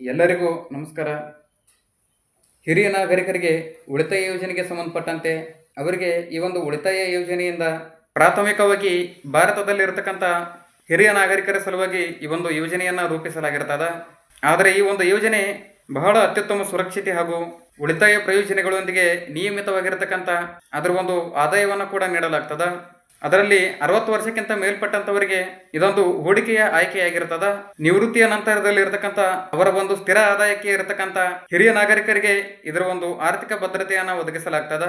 ಎಲ್ಲರಿಗೂ ನಮಸ್ಕಾರ. ಹಿರಿಯ ನಾಗರಿಕರಿಗೆ ಉಳಿತಾಯ ಯೋಜನೆಗೆ ಸಂಬಂಧಪಟ್ಟಂತೆ ಅವರಿಗೆ ಈ ಒಂದು ಉಳಿತಾಯ ಯೋಜನೆಯಿಂದ ಪ್ರಾಥಮಿಕವಾಗಿ ಭಾರತದಲ್ಲಿರತಕ್ಕಂಥ ಹಿರಿಯ ನಾಗರಿಕರ ಸಲುವಾಗಿ ಈ ಒಂದು ಯೋಜನೆಯನ್ನು ರೂಪಿಸಲಾಗಿರ್ತದೆ. ಆದರೆ ಈ ಒಂದು ಯೋಜನೆ ಬಹಳ ಅತ್ಯುತ್ತಮ ಸುರಕ್ಷತೆ ಹಾಗೂ ಉಳಿತಾಯ ಪ್ರಯೋಜನಗಳೊಂದಿಗೆ ನಿಯಮಿತವಾಗಿರತಕ್ಕಂಥ ಅದರ ಒಂದು ಆದಾಯವನ್ನು ಕೂಡ ನೀಡಲಾಗ್ತದ. ಅದರಲ್ಲಿ ಅರವತ್ತು ವರ್ಷಕ್ಕಿಂತ ಮೇಲ್ಪಟ್ಟಂತವರಿಗೆ ಇದೊಂದು ಹೂಡಿಕೆಯ ಆಯ್ಕೆಯಾಗಿರ್ತದ ನಿವೃತ್ತಿಯ ನಂತರದಲ್ಲಿ ಇರತಕ್ಕಂತ ಅವರ ಒಂದು ಸ್ಥಿರ ಆದಾಯಕ್ಕೆ ಇರತಕ್ಕಂತ ಹಿರಿಯ ನಾಗರಿಕರಿಗೆ ಇದರ ಒಂದು ಆರ್ಥಿಕ ಭದ್ರತೆಯನ್ನು ಒದಗಿಸಲಾಗ್ತದ.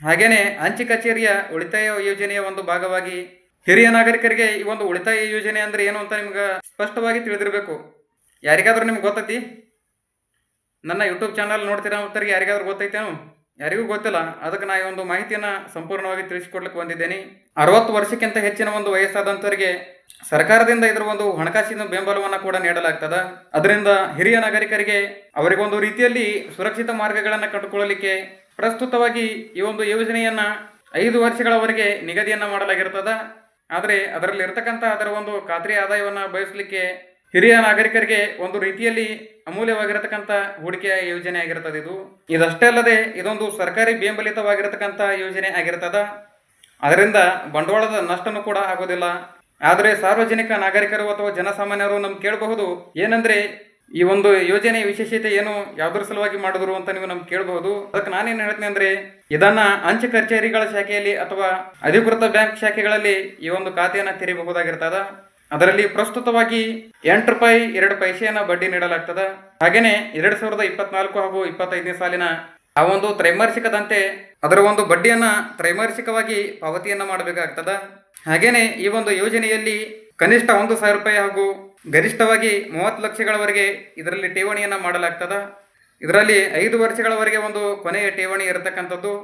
ಹಾಗೇನೆ ಅಂಚೆ ಕಚೇರಿಯ ಉಳಿತಾಯ ಯೋಜನೆಯ ಒಂದು ಭಾಗವಾಗಿ ಹಿರಿಯ ನಾಗರಿಕರಿಗೆ ಈ ಒಂದು ಉಳಿತಾಯ ಯೋಜನೆ ಅಂದ್ರೆ ಏನು ಅಂತ ನಿಮ್ಗೆ ಸ್ಪಷ್ಟವಾಗಿ ತಿಳಿದಿರಬೇಕು. ಯಾರಿಗಾದ್ರೂ ನಿಮ್ಗೆ ಗೊತ್ತೈತಿ? ನನ್ನ ಯೂಟ್ಯೂಬ್ ಚಾನಲ್ ನೋಡ್ತೀರಾ ಅಂತ ಯಾರಿಗಾದ್ರೂ ಗೊತ್ತೈತೇನು? ಯಾರಿಗೂ ಗೊತ್ತಿಲ್ಲ. ಅದಕ್ಕೆ ನಾ ಈ ಒಂದು ಮಾಹಿತಿಯನ್ನು ಸಂಪೂರ್ಣವಾಗಿ ತಿಳಿಸಿಕೊಡ್ಲಿಕ್ಕೆ ಬಂದಿದ್ದೇನೆ. ಅರವತ್ತು ವರ್ಷಕ್ಕಿಂತ ಹೆಚ್ಚಿನ ಒಂದು ವಯಸ್ಸಾದಂಥವರಿಗೆ ಸರ್ಕಾರದಿಂದ ಇದರ ಒಂದು ಹಣಕಾಸಿನ ಬೆಂಬಲವನ್ನು ಕೂಡ ನೀಡಲಾಗ್ತದೆ. ಅದರಿಂದ ಹಿರಿಯ ನಾಗರಿಕರಿಗೆ ಅವರಿಗೊಂದು ರೀತಿಯಲ್ಲಿ ಸುರಕ್ಷಿತ ಮಾರ್ಗಗಳನ್ನು ಕಂಡುಕೊಳ್ಳಲಿಕ್ಕೆ ಪ್ರಸ್ತುತವಾಗಿ ಈ ಒಂದು ಯೋಜನೆಯನ್ನು ಐದು ವರ್ಷಗಳವರೆಗೆ ನಿಗದಿಯನ್ನು ಮಾಡಲಾಗಿರ್ತದೆ. ಆದರೆ ಅದರಲ್ಲಿ ಇರ್ತಕ್ಕಂಥ ಅದರ ಒಂದು ಖಾತ್ರಿ ಆದಾಯವನ್ನು ಬಯಸಲಿಕ್ಕೆ ಹಿರಿಯ ನಾಗರಿಕರಿಗೆ ಒಂದು ರೀತಿಯಲ್ಲಿ ಅಮೂಲ್ಯವಾಗಿರತಕ್ಕಂಥ ಹೂಡಿಕೆಯ ಯೋಜನೆ ಆಗಿರ್ತದೆ ಇದು. ಇದಷ್ಟೇ ಅಲ್ಲದೆ ಇದೊಂದು ಸರ್ಕಾರಿ ಬೆಂಬಲಿತವಾಗಿರತಕ್ಕಂಥ ಯೋಜನೆ ಆಗಿರ್ತದ. ಅದರಿಂದ ಬಂಡವಾಳದ ನಷ್ಟನೂ ಕೂಡ ಆಗೋದಿಲ್ಲ. ಆದರೆ ಸಾರ್ವಜನಿಕ ನಾಗರಿಕರು ಅಥವಾ ಜನಸಾಮಾನ್ಯರು ನಮ್ಗೆ ಕೇಳಬಹುದು, ಏನಂದ್ರೆ ಈ ಒಂದು ಯೋಜನೆ ವಿಶೇಷತೆ ಏನು, ಯಾವ್ದ್ರ ಸಲುವಾಗಿ ಮಾಡಿದ್ರು ಅಂತ ನೀವು ನಮ್ಗೆ ಕೇಳಬಹುದು. ಅದಕ್ಕೆ ನಾನೇನು ಹೇಳ್ತೀನಿ ಅಂದ್ರೆ, ಇದನ್ನ ಅಂಚೆ ಕಚೇರಿಗಳ ಶಾಖೆಯಲ್ಲಿ ಅಥವಾ ಅಧಿಕೃತ ಬ್ಯಾಂಕ್ ಶಾಖೆಗಳಲ್ಲಿ ಈ ಒಂದು ಖಾತೆಯನ್ನು ತೆರೀಬಹುದಾಗಿರ್ತದ. ಅದರಲ್ಲಿ ಪ್ರಸ್ತುತವಾಗಿ ಎಂಟು ರೂಪಾಯಿ, ಎರಡು ಪೈಸೆಯನ್ನು ಬಡ್ಡಿ ನೀಡಲಾಗ್ತದ. ಹಾಗೇನೆ ಎರಡು ಸಾವಿರದ ಇಪ್ಪತ್ನಾಲ್ಕು ಹಾಗೂ ಇಪ್ಪತ್ತೈದನೇ ಸಾಲಿನ ಆ ಒಂದು ತ್ರೈಮಾಸಿಕದಂತೆ ಅದರ ಒಂದು ಬಡ್ಡಿಯನ್ನು ತ್ರೈಮಾಸಿಕವಾಗಿ ಪಾವತಿಯನ್ನು ಮಾಡಬೇಕಾಗ್ತದ. ಹಾಗೇನೆ ಈ ಒಂದು ಯೋಜನೆಯಲ್ಲಿ ಕನಿಷ್ಠ ಒಂದು ಸಾವಿರ ರೂಪಾಯಿ ಹಾಗೂ ಗರಿಷ್ಠವಾಗಿ ಮೂವತ್ತು ಲಕ್ಷಗಳವರೆಗೆ ಇದರಲ್ಲಿ ಠೇವಣಿಯನ್ನ ಮಾಡಲಾಗ್ತದ. ಇದರಲ್ಲಿ ಐದು ವರ್ಷಗಳವರೆಗೆ ಒಂದು ಕೊನೆಯ ಠೇವಣಿ ಇರತಕ್ಕಂಥದ್ದು.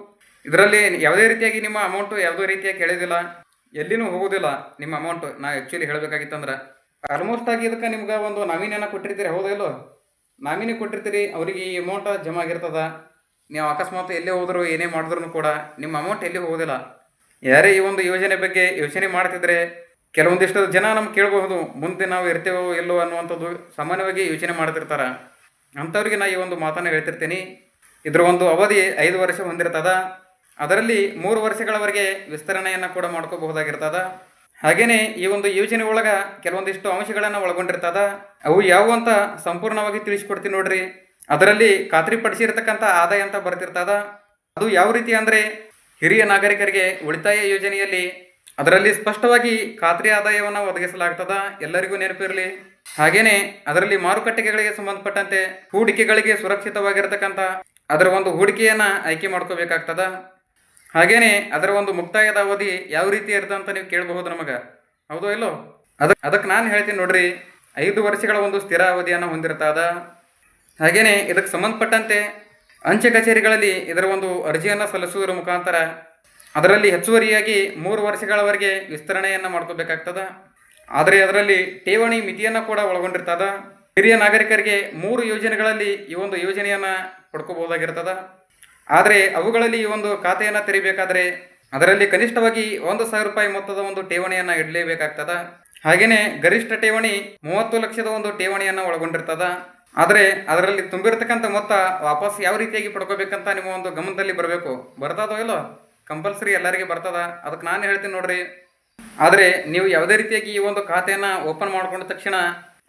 ಇದರಲ್ಲಿ ಯಾವುದೇ ರೀತಿಯಾಗಿ ನಿಮ್ಮ ಅಮೌಂಟು ಯಾವುದೇ ರೀತಿಯಾಗಿ ಕೇಳೋದಿಲ್ಲ. ಎಲ್ಲಿನೂ ಹೋಗೋದಿಲ್ಲ. ನಿಮ್ಮ ಅಮೌಂಟ್ ನಾ ಆ್ಯಕ್ಚುಲಿ ಹೇಳಬೇಕಾಗಿತ್ತಂದ್ರೆ ಆಲ್ಮೋಸ್ಟ್ ಆಗಿ ಇದಕ್ಕೆ ನಿಮ್ಗೆ ಒಂದು ನಾಮಿನಿಯನ್ನು ಕೊಟ್ಟಿರ್ತೀರಿ, ಹೌದಾ ಇಲ್ಲೋ? ನಾಮಿನಿ ಕೊಟ್ಟಿರ್ತೀರಿ, ಅವರಿಗೆ ಈ ಅಮೌಂಟ್ ಜಮಾ ಆಗಿರ್ತದ. ನೀವು ಅಕಸ್ಮಾತ್ ಎಲ್ಲೇ ಹೋದರೂ, ಏನೇ ಮಾಡಿದ್ರು ಕೂಡ ನಿಮ್ಮ ಅಮೌಂಟ್ ಎಲ್ಲಿ ಹೋಗೋದಿಲ್ಲ. ಯಾರೇ ಈ ಒಂದು ಯೋಜನೆ ಬಗ್ಗೆ ಯೋಚನೆ ಮಾಡ್ತಿದ್ರೆ, ಕೆಲವೊಂದಿಷ್ಟು ಜನ ನಮ್ಗೆ ಕೇಳಬಹುದು, ಮುಂದೆ ನಾವು ಇರ್ತೇವೋ ಇಲ್ಲೋ ಅನ್ನುವಂಥದ್ದು ಸಾಮಾನ್ಯವಾಗಿ ಯೋಚನೆ ಮಾಡ್ತಿರ್ತಾರೆ. ಅಂಥವ್ರಿಗೆ ನಾ ಈ ಒಂದು ಮಾತನ್ನು ಹೇಳ್ತಿರ್ತೀನಿ. ಇದರ ಒಂದು ಅವಧಿ ಐದು ವರ್ಷ ಹೊಂದಿರ್ತದ. ಅದರಲ್ಲಿ ಮೂರು ವರ್ಷಗಳವರೆಗೆ ವಿಸ್ತರಣೆಯನ್ನು ಕೂಡ ಮಾಡ್ಕೋಬಹುದಾಗಿರ್ತದ. ಹಾಗೆಯೇ ಈ ಒಂದು ಯೋಜನೆ ಒಳಗ ಕೆಲವೊಂದಿಷ್ಟು ಅಂಶಗಳನ್ನು ಒಳಗೊಂಡಿರ್ತದ. ಅವು ಯಾವುವು ಅಂತ ಸಂಪೂರ್ಣವಾಗಿ ತಿಳಿಸ್ಕೊಡ್ತೀನಿ ನೋಡ್ರಿ. ಅದರಲ್ಲಿ ಖಾತ್ರಿಪಡಿಸಿರ್ತಕ್ಕಂಥ ಆದಾಯ ಅಂತ ಬರ್ತಿರ್ತದ. ಅದು ಯಾವ ರೀತಿ ಅಂದ್ರೆ ಹಿರಿಯ ನಾಗರಿಕರಿಗೆ ಉಳಿತಾಯ ಯೋಜನೆಯಲ್ಲಿ ಅದರಲ್ಲಿ ಸ್ಪಷ್ಟವಾಗಿ ಖಾತ್ರಿ ಆದಾಯವನ್ನು ಒದಗಿಸಲಾಗ್ತದ. ಎಲ್ಲರಿಗೂ ನೆನಪಿರಲಿ ಹಾಗೇನೆ ಅದರಲ್ಲಿ ಮಾರುಕಟ್ಟೆಗಳಿಗೆ ಸಂಬಂಧಪಟ್ಟಂತೆ ಹೂಡಿಕೆಗಳಿಗೆ ಸುರಕ್ಷಿತವಾಗಿರತಕ್ಕಂಥ ಅದರ ಒಂದು ಹೂಡಿಕೆಯನ್ನು ಆಯ್ಕೆ ಮಾಡ್ಕೋಬೇಕಾಗ್ತದ. ಹಾಗೇನೆ ಅದರ ಒಂದು ಮುಕ್ತಾಯದ ಅವಧಿ ಯಾವ ರೀತಿ ಇರ್ತದೆ ಅಂತ ನೀವು ಕೇಳಬಹುದು ನಮಗೆ. ಹೌದೋ ಇಲ್ಲೋ? ಅದಕ್ಕೆ ಅದಕ್ಕೆ ನಾನು ಹೇಳ್ತೀನಿ ನೋಡ್ರಿ, ಐದು ವರ್ಷಗಳ ಒಂದು ಸ್ಥಿರ ಅವಧಿಯನ್ನು ಹೊಂದಿರ್ತದ ಹಾಗೇನೆ ಇದಕ್ಕೆ ಸಂಬಂಧಪಟ್ಟಂತೆ ಅಂಚೆ ಕಚೇರಿಗಳಲ್ಲಿ ಇದರ ಒಂದು ಅರ್ಜಿಯನ್ನು ಸಲ್ಲಿಸುವುದರ ಮುಖಾಂತರ ಅದರಲ್ಲಿ ಹೆಚ್ಚುವರಿಯಾಗಿ ಮೂರು ವರ್ಷಗಳವರೆಗೆ ವಿಸ್ತರಣೆಯನ್ನು ಮಾಡ್ಕೋಬೇಕಾಗ್ತದ. ಆದರೆ ಅದರಲ್ಲಿ ಠೇವಣಿ ಮಿತಿಯನ್ನು ಕೂಡ ಒಳಗೊಂಡಿರ್ತದ. ಹಿರಿಯ ನಾಗರಿಕರಿಗೆ ಮೂರು ಯೋಜನೆಗಳಲ್ಲಿ ಈ ಒಂದು ಯೋಜನೆಯನ್ನು ಪಡ್ಕೋಬಹುದಾಗಿರ್ತದ. ಆದರೆ ಅವುಗಳಲ್ಲಿ ಈ ಒಂದು ಖಾತೆಯನ್ನು ತೆರಿಬೇಕಾದ್ರೆ ಅದರಲ್ಲಿ ಕನಿಷ್ಠವಾಗಿ ಒಂದು ಸಾವಿರ ರೂಪಾಯಿ ಮೊತ್ತದ ಒಂದು ಠೇವಣಿಯನ್ನು ಇಡಲೇಬೇಕಾಗ್ತದ. ಹಾಗೆಯೇ ಗರಿಷ್ಠ ಠೇವಣಿ ಮೂವತ್ತು ಲಕ್ಷದ ಒಂದು ಠೇವಣಿಯನ್ನು ಒಳಗೊಂಡಿರ್ತದ. ಆದರೆ ಅದರಲ್ಲಿ ತುಂಬಿರ್ತಕ್ಕಂಥ ಮೊತ್ತ ವಾಪಸ್ ಯಾವ ರೀತಿಯಾಗಿ ಪಡ್ಕೋಬೇಕಂತ ನಿಮ್ಮ ಒಂದು ಗಮನದಲ್ಲಿ ಬರಬೇಕು? ಬರ್ತದೋ ಇಲ್ಲೋ? ಕಂಪಲ್ಸರಿ ಎಲ್ಲರಿಗೆ ಬರ್ತದ. ಅದಕ್ಕೆ ನಾನು ಹೇಳ್ತೀನಿ ನೋಡ್ರಿ. ಆದರೆ ನೀವು ಯಾವುದೇ ರೀತಿಯಾಗಿ ಈ ಒಂದು ಖಾತೆಯನ್ನು ಓಪನ್ ಮಾಡ್ಕೊಂಡ ತಕ್ಷಣ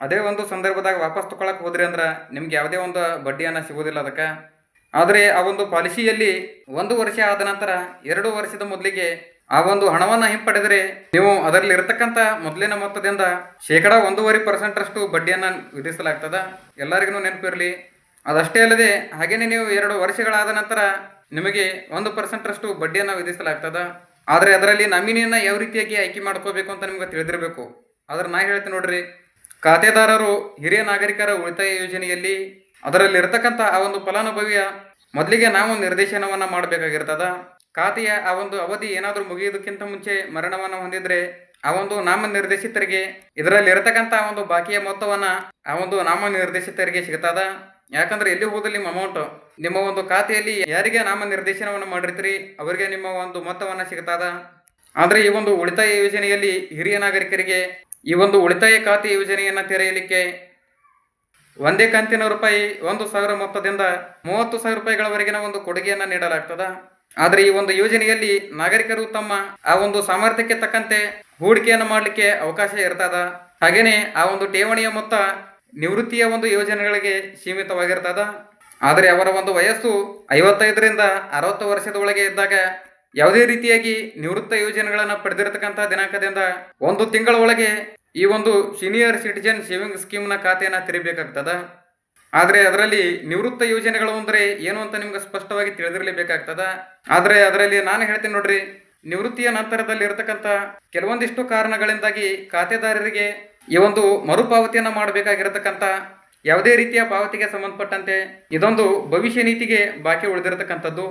ಅದೇ ಒಂದು ಸಂದರ್ಭದಾಗ ವಾಪಸ್ ತೊಗೊಳಕ್ಕೆ ಹೋದ್ರಿ ಅಂದ್ರೆ ನಿಮ್ಗೆ ಯಾವುದೇ ಒಂದು ಬಡ್ಡಿಯನ್ನು ಸಿಗೋದಿಲ್ಲ ಅದಕ್ಕೆ. ಆದರೆ ಆ ಒಂದು ಪಾಲಿಸಿಯಲ್ಲಿ ಒಂದು ವರ್ಷ ಆದ ನಂತರ ಎರಡು ವರ್ಷದ ಮೊದಲಿಗೆ ಆ ಒಂದು ಹಣವನ್ನು ಹಿಂಪಡೆದರೆ ನೀವು ಅದರಲ್ಲಿ ಇರತಕ್ಕಂಥ ಮೊದಲಿನ ಮೊತ್ತದಿಂದ ಶೇಕಡ ಒಂದೂವರೆ ಪರ್ಸೆಂಟ್ ಅಷ್ಟು ಬಡ್ಡಿಯನ್ನು ವಿಧಿಸಲಾಗ್ತದ. ಎಲ್ಲರಿಗೂ ನೆನಪಿರಲಿ ಅದಷ್ಟೇ ಅಲ್ಲದೆ ಹಾಗೆಯೇ ನೀವು ಎರಡು ವರ್ಷಗಳಾದ ನಂತರ ನಿಮಗೆ ಒಂದು ಪರ್ಸೆಂಟ್ ಅಷ್ಟು ಬಡ್ಡಿಯನ್ನು ವಿಧಿಸಲಾಗ್ತದ. ಆದರೆ ಅದರಲ್ಲಿ ನಾಮಿನಿಯನ್ನು ಯಾವ ರೀತಿಯಾಗಿ ಆಯ್ಕೆ ಮಾಡ್ಕೋಬೇಕು ಅಂತ ನಿಮ್ಗೆ ತಿಳಿದಿರಬೇಕು. ಆದ್ರೆ ನಾ ಹೇಳ್ತೀನಿ ನೋಡ್ರಿ, ಖಾತೆದಾರರು ಹಿರಿಯ ನಾಗರಿಕರ ಉಳಿತಾಯ ಯೋಜನೆಯಲ್ಲಿ ಅದರಲ್ಲಿ ಇರತಕ್ಕಂಥ ಆ ಒಂದು ಫಲಾನುಭವಿಯ ಮೊದಲಿಗೆ ನಾವು ನಿರ್ದೇಶನವನ್ನು ಮಾಡಬೇಕಾಗಿರ್ತದ. ಖಾತೆಯ ಆ ಒಂದು ಅವಧಿ ಏನಾದರೂ ಮುಗಿಯೋದಕ್ಕಿಂತ ಮುಂಚೆ ಮರಣವನ್ನು ಹೊಂದಿದ್ರೆ ಆ ಒಂದು ನಾಮ ನಿರ್ದೇಶಿತರಿಗೆ ಇದರಲ್ಲಿ ಇರತಕ್ಕಂಥ ಆ ಒಂದು ಬಾಕಿಯ ಮೊತ್ತವನ್ನ ಆ ಒಂದು ನಾಮ ನಿರ್ದೇಶಿತರಿಗೆ ಸಿಗ್ತದ. ಯಾಕಂದ್ರೆ ಎಲ್ಲಿ ಹೋದಲ್ಲಿ ನಿಮ್ಮ ಅಮೌಂಟ್ ನಿಮ್ಮ ಒಂದು ಖಾತೆಯಲ್ಲಿ ಯಾರಿಗೆ ನಾಮ ನಿರ್ದೇಶನವನ್ನು ಮಾಡಿರ್ತೀರಿ, ಅವರಿಗೆ ನಿಮ್ಮ ಒಂದು ಮೊತ್ತವನ್ನ ಸಿಗ್ತದ. ಆದರೆ ಈ ಒಂದು ಉಳಿತಾಯ ಯೋಜನೆಯಲ್ಲಿ ಹಿರಿಯ ನಾಗರಿಕರಿಗೆ ಈ ಒಂದು ಉಳಿತಾಯ ಖಾತೆ ಯೋಜನೆಯನ್ನು ತೆರೆಯಲಿಕ್ಕೆ ಒಂದೇ ಕಂತಿನ ರೂಪಾಯಿ ಒಂದು ಸಾವಿರ ಮೊತ್ತದಿಂದ ಮೂವತ್ತು ಸಾವಿರ ರೂಪಾಯಿಗಳವರೆಗಿನ ಒಂದು ಕೊಡುಗೆಯನ್ನ ನೀಡಲಾಗ್ತದ. ಆದರೆ ಈ ಒಂದು ಯೋಜನೆಯಲ್ಲಿ ನಾಗರಿಕರು ತಮ್ಮ ಆ ಒಂದು ಸಾಮರ್ಥ್ಯಕ್ಕೆ ತಕ್ಕಂತೆ ಹೂಡಿಕೆಯನ್ನು ಮಾಡಲಿಕ್ಕೆ ಅವಕಾಶ ಇರ್ತದ. ಹಾಗೇನೆ ಆ ಒಂದು ಠೇವಣಿಯ ಮೊತ್ತ ನಿವೃತ್ತಿಯ ಒಂದು ಯೋಜನೆಗಳಿಗೆ ಸೀಮಿತವಾಗಿರ್ತದ. ಆದರೆ ಅವರ ಒಂದು ವಯಸ್ಸು ಐವತ್ತೈದರಿಂದ ಅರವತ್ತು ವರ್ಷದ ಒಳಗೆ ಇದ್ದಾಗ ಯಾವುದೇ ರೀತಿಯಾಗಿ ನಿವೃತ್ತ ಯೋಜನೆಗಳನ್ನು ಪಡೆದಿರತಕ್ಕಂಥ ದಿನಾಂಕದಿಂದ ಒಂದು ತಿಂಗಳ ಒಳಗೆ ಈ ಒಂದು ಸೀನಿಯರ್ ಸಿಟಿಜನ್ ಸೇವಿಂಗ್ ಸ್ಕೀಮ್ನ ಖಾತೆಯನ್ನು ತೆರಿಬೇಕಾಗ್ತದ? ಆದರೆ ಅದರಲ್ಲಿ ನಿವೃತ್ತ ಯೋಜನೆಗಳು ಅಂದರೆ ಏನು ಅಂತ ನಿಮ್ಗೆ ಸ್ಪಷ್ಟವಾಗಿ ತಿಳಿದಿರಲೇಬೇಕಾಗ್ತದ? ಆದರೆ ಅದರಲ್ಲಿ ನಾನು ಹೇಳ್ತೀನಿ ನೋಡ್ರಿ, ನಿವೃತ್ತಿಯ ನಂತರದಲ್ಲಿ ಇರತಕ್ಕಂಥ ಕೆಲವೊಂದಿಷ್ಟು ಕಾರಣಗಳಿಂದಾಗಿ ಖಾತೆದಾರರಿಗೆ ಈ ಒಂದು ಮರುಪಾವತಿಯನ್ನು ಮಾಡಬೇಕಾಗಿರತಕ್ಕಂಥ ಯಾವುದೇ ರೀತಿಯ ಪಾವತಿಗೆ ಸಂಬಂಧಪಟ್ಟಂತೆ ಇದೊಂದು ಭವಿಷ್ಯ ನೀತಿಗೆ ಬಾಕಿ ಉಳಿದಿರತಕ್ಕಂಥದ್ದು.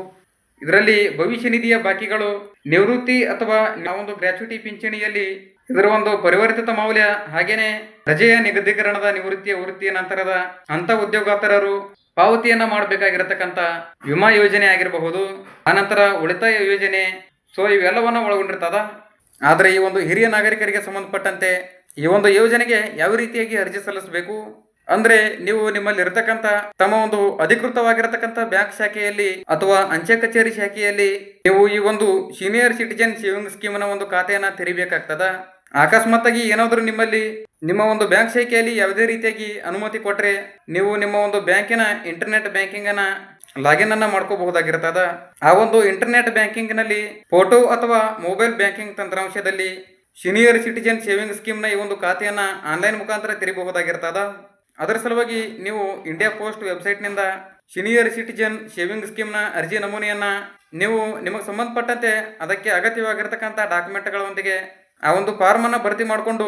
ಇದರಲ್ಲಿ ಭವಿಷ್ಯ ನಿಧಿಯ ಬಾಕಿಗಳು ನಿವೃತ್ತಿ ಅಥವಾ ನಾವೊಂದು ಗ್ರ್ಯಾಚುಟಿ ಪಿಂಚಣಿಯಲ್ಲಿ ಇದರ ಒಂದು ಪರಿವರ್ತಿತ ಮೌಲ್ಯ ಹಾಗೇನೆ ರಜೆಯ ನಿಗದೀಕರಣದ ನಿವೃತ್ತಿಯ ವೃತ್ತಿಯ ನಂತರದ ಅಂತ ಉದ್ಯೋಗಾತರರು ಪಾವತಿಯನ್ನ ಮಾಡಬೇಕಾಗಿರತಕ್ಕಂತ ವಿಮಾ ಯೋಜನೆ ಆಗಿರಬಹುದು. ಆನಂತರ ಉಳಿತಾಯ ಯೋಜನೆ. ಸೊ ಇವೆಲ್ಲವನ್ನ ಒಳಗೊಂಡಿರ್ತದ. ಆದರೆ ಈ ಒಂದು ಹಿರಿಯ ನಾಗರಿಕರಿಗೆ ಸಂಬಂಧಪಟ್ಟಂತೆ ಈ ಒಂದು ಯೋಜನೆಗೆ ಯಾವ ರೀತಿಯಾಗಿ ಅರ್ಜಿ ಸಲ್ಲಿಸಬೇಕು? ಅಂದ್ರೆ ನೀವು ನಿಮ್ಮಲ್ಲಿ ಇರತಕ್ಕಂತ ತಮ್ಮ ಒಂದು ಅಧಿಕೃತವಾಗಿರತಕ್ಕಂತ ಬ್ಯಾಂಕ್ ಶಾಖೆಯಲ್ಲಿ ಅಥವಾ ಅಂಚೆ ಕಚೇರಿ ಶಾಖೆಯಲ್ಲಿ ನೀವು ಈ ಒಂದು ಸೀನಿಯರ್ ಸಿಟಿಜನ್ ಸೇವಿಂಗ್ ಸ್ಕೀಮ್ನ ಒಂದು ಖಾತೆಯನ್ನ ತೆರಿಬೇಕಾಗ್ತದ. ಅಕಸ್ಮಾತ್ತಾಗಿ ಏನಾದರೂ ನಿಮ್ಮಲ್ಲಿ ನಿಮ್ಮ ಒಂದು ಬ್ಯಾಂಕ್ ಶಾಖೆಯಲ್ಲಿ ಯಾವುದೇ ರೀತಿಯಾಗಿ ಅನುಮತಿ ಕೊಟ್ಟರೆ ನೀವು ನಿಮ್ಮ ಒಂದು ಬ್ಯಾಂಕಿನ ಇಂಟರ್ನೆಟ್ ಬ್ಯಾಂಕಿಂಗ್ ಅನ್ನ ಲಾಗಿನ್ ಅನ್ನ ಮಾಡ್ಕೋಬಹುದಾಗಿರ್ತದ ಆ ಒಂದು ಇಂಟರ್ನೆಟ್ ಬ್ಯಾಂಕಿಂಗ್ನಲ್ಲಿ ಫೋಟೋ ಅಥವಾ ಮೊಬೈಲ್ ಬ್ಯಾಂಕಿಂಗ್ ತಂತ್ರಾಂಶದಲ್ಲಿ ಸೀನಿಯರ್ ಸಿಟಿಜನ್ ಸೇವಿಂಗ್ ಸ್ಕೀಮ್ನ ಈ ಒಂದು ಖಾತೆಯನ್ನ ಆನ್ಲೈನ್ ಮುಖಾಂತರ ತೆರಿಬಹುದಾಗಿರ್ತದ ಅದರ ಸಲುವಾಗಿ ನೀವು ಇಂಡಿಯಾ ಪೋಸ್ಟ್ ವೆಬ್ಸೈಟ್ನಿಂದ ಸೀನಿಯರ್ ಸಿಟಿಜನ್ ಸೇವಿಂಗ್ ಸ್ಕೀಮ್ನ ಅರ್ಜಿ ನಮೂನೆಯನ್ನ ನೀವು ನಿಮಗೆ ಸಂಬಂಧಪಟ್ಟಂತೆ ಅದಕ್ಕೆ ಅಗತ್ಯವಾಗಿರ್ತಕ್ಕಂಥ ಡಾಕ್ಯುಮೆಂಟ್ಗಳೊಂದಿಗೆ ಆ ಒಂದು ಫಾರ್ಮನ್ನು ಭರ್ತಿ ಮಾಡಿಕೊಂಡು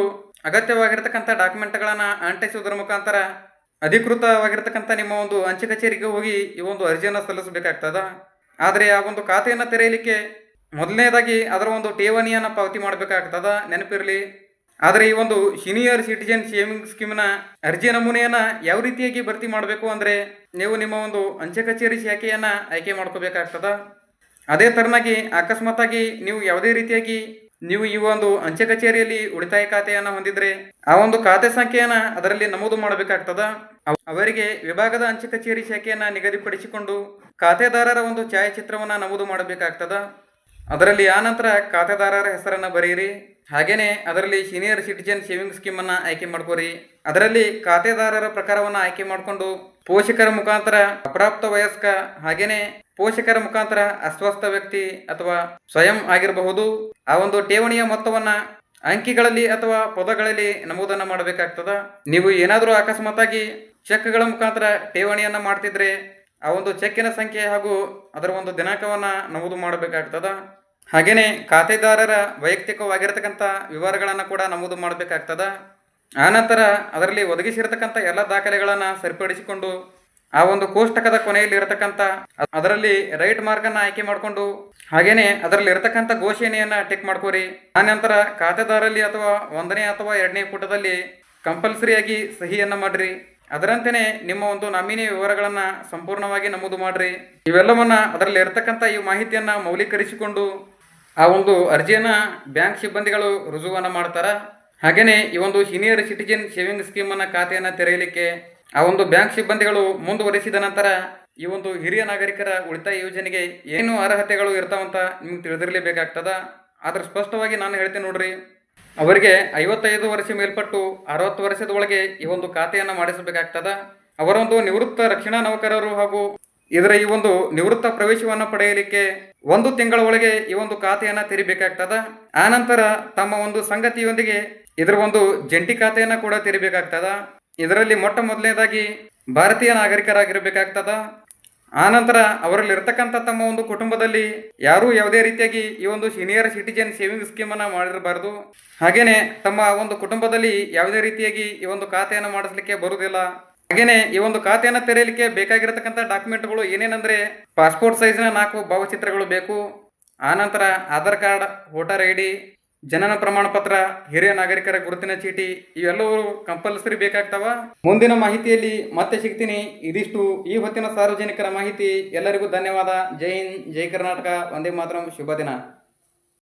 ಅಗತ್ಯವಾಗಿರ್ತಕ್ಕಂಥ ಡಾಕ್ಯುಮೆಂಟ್ಗಳನ್ನು ಅಂಟಿಸುವುದರ ಮುಖಾಂತರ ಅಧಿಕೃತವಾಗಿರ್ತಕ್ಕಂಥ ನಿಮ್ಮ ಒಂದು ಅಂಚೆ ಕಚೇರಿಗೆ ಹೋಗಿ ಈ ಒಂದು ಅರ್ಜಿಯನ್ನು ಸಲ್ಲಿಸಬೇಕಾಗ್ತದ. ಆದರೆ ಆ ಒಂದು ಖಾತೆಯನ್ನು ತೆರೆಯಲಿಕ್ಕೆ ಮೊದಲನೇದಾಗಿ ಅದರ ಒಂದು ಠೇವಣಿಯನ್ನು ಪಾವತಿ ಮಾಡಬೇಕಾಗ್ತದ, ನೆನಪಿರಲಿ. ಆದರೆ ಈ ಒಂದು ಸೀನಿಯರ್ ಸಿಟಿಜನ್ ಸೇವಿಂಗ್ ಸ್ಕೀಮ್ನ ಅರ್ಜಿ ನಮೂನೆಯನ್ನು ಯಾವ ರೀತಿಯಾಗಿ ಭರ್ತಿ ಮಾಡಬೇಕು ಅಂದರೆ ನೀವು ನಿಮ್ಮ ಒಂದು ಅಂಚೆ ಕಚೇರಿ ಶಾಖೆಯನ್ನು ಆಯ್ಕೆ ಮಾಡ್ಕೋಬೇಕಾಗ್ತದ. ಅದೇ ತರನಾಗಿ ಅಕಸ್ಮಾತ್ತಾಗಿ ನೀವು ಯಾವುದೇ ರೀತಿಯಾಗಿ ನೀವು ಈ ಒಂದು ಅಂಚೆ ಕಚೇರಿಯಲ್ಲಿ ಉಳಿತಾಯ ಖಾತೆಯನ್ನ ಹೊಂದಿದ್ರೆ ಆ ಒಂದು ಖಾತೆ ಸಂಖ್ಯೆಯನ್ನ ಅದರಲ್ಲಿ ನಮೂದು ಮಾಡಬೇಕಾಗ್ತದ? ಅವರಿಗೆ ವಿಭಾಗದ ಅಂಚೆ ಕಚೇರಿ ಶಾಖೆಯನ್ನ ನಿಗದಿಪಡಿಸಿಕೊಂಡು ಖಾತೆದಾರರ ಒಂದು ಛಾಯಾಚಿತ್ರವನ್ನ ನಮೂದು ಮಾಡಬೇಕಾಗ್ತದ? ಅದರಲ್ಲಿ ಆ ನಂತರ ಖಾತೆದಾರರ ಹೆಸರನ್ನ ಬರೆಯಿರಿ. ಹಾಗೇನೆ ಅದರಲ್ಲಿ ಸೀನಿಯರ್ ಸಿಟಿಜನ್ ಸೇವಿಂಗ್ ಸ್ಕೀಮ್ ಅನ್ನ ಆಯ್ಕೆ ಮಾಡ್ಕೋರಿ. ಅದರಲ್ಲಿ ಖಾತೆದಾರರ ಪ್ರಕಾರವನ್ನ ಆಯ್ಕೆ ಮಾಡಿಕೊಂಡು ಪೋಷಕರ ಮುಖಾಂತರ ಅಪ್ರಾಪ್ತ ವಯಸ್ಕ ಹಾಗೇನೆ ಪೋಷಕರ ಮುಖಾಂತರ ಅಸ್ವಸ್ಥ ವ್ಯಕ್ತಿ ಅಥವಾ ಸ್ವಯಂ ಆಗಿರಬಹುದು. ಆ ಒಂದು ಠೇವಣಿಯ ಮೊತ್ತವನ್ನ ಅಂಕಿಗಳಲ್ಲಿ ಅಥವಾ ಪದಗಳಲ್ಲಿ ನಮೂದನ್ನು ಮಾಡಬೇಕಾಗ್ತದ. ನೀವು ಏನಾದರೂ ಅಕಸ್ಮಾತಾಗಿ ಚೆಕ್ಗಳ ಮುಖಾಂತರ ಠೇವಣಿಯನ್ನು ಮಾಡ್ತಿದ್ರೆ ಆ ಒಂದು ಚೆಕ್ಕಿನ ಸಂಖ್ಯೆ ಹಾಗೂ ಅದರ ಒಂದು ದಿನಾಂಕವನ್ನು ನಮೂದು ಮಾಡಬೇಕಾಗ್ತದ. ಹಾಗೆಯೇ ಖಾತೆದಾರರ ವೈಯಕ್ತಿಕವಾಗಿರತಕ್ಕಂಥ ವಿವರಗಳನ್ನು ಕೂಡ ನಮೂದು ಮಾಡಬೇಕಾಗ್ತದ. ಆನಂತರ ಅದರಲ್ಲಿ ಒದಗಿಸಿರತಕ್ಕಂಥ ಎಲ್ಲ ದಾಖಲೆಗಳನ್ನು ಸರಿಪಡಿಸಿಕೊಂಡು ಆ ಒಂದು ಕೋಷ್ಟಕದ ಕೊನೆಯಲ್ಲಿ ಇರತಕ್ಕಂತ ಅದರಲ್ಲಿ ರೈಟ್ ಮಾರ್ಕ್ ಅನ್ನ ಆಯ್ಕೆ ಮಾಡಿಕೊಂಡು ಹಾಗೇನೆ ಅದರಲ್ಲಿ ಇರತಕ್ಕಂತ ಘೋಷಣೆಯನ್ನ ಟಿಕ್ ಮಾಡ್ಕೋರಿ. ಆನಂತರ ಖಾತೆದಾರಲ್ಲಿ ಅಥವಾ ಒಂದನೇ ಅಥವಾ ಎರಡನೇ ಪುಟದಲ್ಲಿ ಕಂಪಲ್ಸರಿಯಾಗಿ ಸಹಿಯನ್ನ ಮಾಡ್ರಿ. ಅದರಂತೆಯೇ ನಿಮ್ಮ ಒಂದು ನಾಮಿನಿ ವಿವರಗಳನ್ನ ಸಂಪೂರ್ಣವಾಗಿ ನಮೂದು ಮಾಡ್ರಿ. ಇವೆಲ್ಲವನ್ನ ಅದರಲ್ಲಿ ಇರತಕ್ಕಂಥ ಈ ಮಾಹಿತಿಯನ್ನ ಮೌಲ್ಯೀಕರಿಸಿಕೊಂಡು ಆ ಒಂದು ಅರ್ಜಿಯನ್ನ ಬ್ಯಾಂಕ್ ಸಿಬ್ಬಂದಿಗಳು ರುಜುವನ್ನ ಮಾಡ್ತಾರ. ಹಾಗೇನೆ ಈ ಒಂದು ಸೀನಿಯರ್ ಸಿಟಿಜನ್ ಸೇವಿಂಗ್ ಸ್ಕೀಮ್ ಅನ್ನ ಖಾತೆಯನ್ನ ತೆರೆಯಲಿಕ್ಕೆ ಆ ಒಂದು ಬ್ಯಾಂಕ್ ಸಿಬ್ಬಂದಿಗಳು ಮುಂದುವರಿಸಿದ ನಂತರ ಈ ಒಂದು ಹಿರಿಯ ನಾಗರಿಕರ ಉಳಿತಾಯ ಯೋಜನೆಗೆ ಏನು ಅರ್ಹತೆಗಳು ಇರ್ತಾವಂತ ನಿಮ್ಗೆ ತಿಳಿದಿರಲೇಬೇಕಾಗ್ತದ. ಆದ್ರೆ ಸ್ಪಷ್ಟವಾಗಿ ನಾನು ಹೇಳ್ತೇನೆ ನೋಡ್ರಿ, ಅವರಿಗೆ ಐವತ್ತೈದು ವರ್ಷ ಮೇಲ್ಪಟ್ಟು ಅರವತ್ತು ವರ್ಷದ ಒಳಗೆ ಈ ಒಂದು ಖಾತೆಯನ್ನು ಮಾಡಿಸಬೇಕಾಗ್ತದ. ಅವರೊಂದು ನಿವೃತ್ತ ರಕ್ಷಣಾ ನೌಕರರು ಹಾಗೂ ಇದರ ಈ ಒಂದು ನಿವೃತ್ತ ಪ್ರವೇಶವನ್ನು ಪಡೆಯಲಿಕ್ಕೆ ಒಂದು ತಿಂಗಳ ಒಳಗೆ ಈ ಒಂದು ಖಾತೆಯನ್ನು ತೆರಿಬೇಕಾಗ್ತದ. ಆನಂತರ ತಮ್ಮ ಒಂದು ಸಂಗತಿಯೊಂದಿಗೆ ಇದರ ಒಂದು ಜಂಟಿ ಖಾತೆಯನ್ನು ಕೂಡ ತೆರಿಬೇಕಾಗ್ತದ. ಇದರಲ್ಲಿ ಮೊಟ್ಟ ಮೊದಲನೇದಾಗಿ ಭಾರತೀಯ ನಾಗರಿಕರಾಗಿರಬೇಕಾಗ್ತದ. ಆನಂತರ ಅವರಲ್ಲಿ ಇರತಕ್ಕಂಥ ತಮ್ಮ ಒಂದು ಕುಟುಂಬದಲ್ಲಿ ಯಾರೂ ಯಾವುದೇ ರೀತಿಯಾಗಿ ಈ ಒಂದು ಸೀನಿಯರ್ ಸಿಟಿಜನ್ ಸೇವಿಂಗ್ ಸ್ಕೀಮನ್ನು ಮಾಡಿರಬಾರ್ದು. ಹಾಗೇನೆ ತಮ್ಮ ಒಂದು ಕುಟುಂಬದಲ್ಲಿ ಯಾವುದೇ ರೀತಿಯಾಗಿ ಈ ಒಂದು ಖಾತೆಯನ್ನು ಮಾಡಿಸ್ಲಿಕ್ಕೆ ಬರುವುದಿಲ್ಲ. ಹಾಗೇನೆ ಈ ಒಂದು ಖಾತೆಯನ್ನು ತೆರೆಯಲಿಕ್ಕೆ ಬೇಕಾಗಿರತಕ್ಕಂಥ ಡಾಕ್ಯುಮೆಂಟ್ಗಳು ಏನೇನಂದ್ರೆ ಪಾಸ್ಪೋರ್ಟ್ ಸೈಜ್ನ ನಾಲ್ಕು ಭಾವಚಿತ್ರಗಳು ಬೇಕು. ಆನಂತರ Aadhaar card voter I D ಜನನ ಪ್ರಮಾಣ ಪತ್ರ ಹಿರಿಯ ನಾಗರಿಕರ ಗುರುತಿನ ಚೀಟಿ, ಇವೆಲ್ಲವೂ ಕಂಪಲ್ಸರಿ ಬೇಕಾಗ್ತಾವ? ಮುಂದಿನ ಮಾಹಿತಿಯಲ್ಲಿ ಮತ್ತೆ ಸಿಗ್ತೀನಿ. ಇದಿಷ್ಟು ಈ ಹೊತ್ತಿನ ಸಾರ್ವಜನಿಕರ ಮಾಹಿತಿ. ಎಲ್ಲರಿಗೂ ಧನ್ಯವಾದ. ಜೈ ಹಿಂದ್, ಜೈ ಕರ್ನಾಟಕ. ಒಂದೇ ಮಾತ್ರ, ಶುಭ ದಿನ.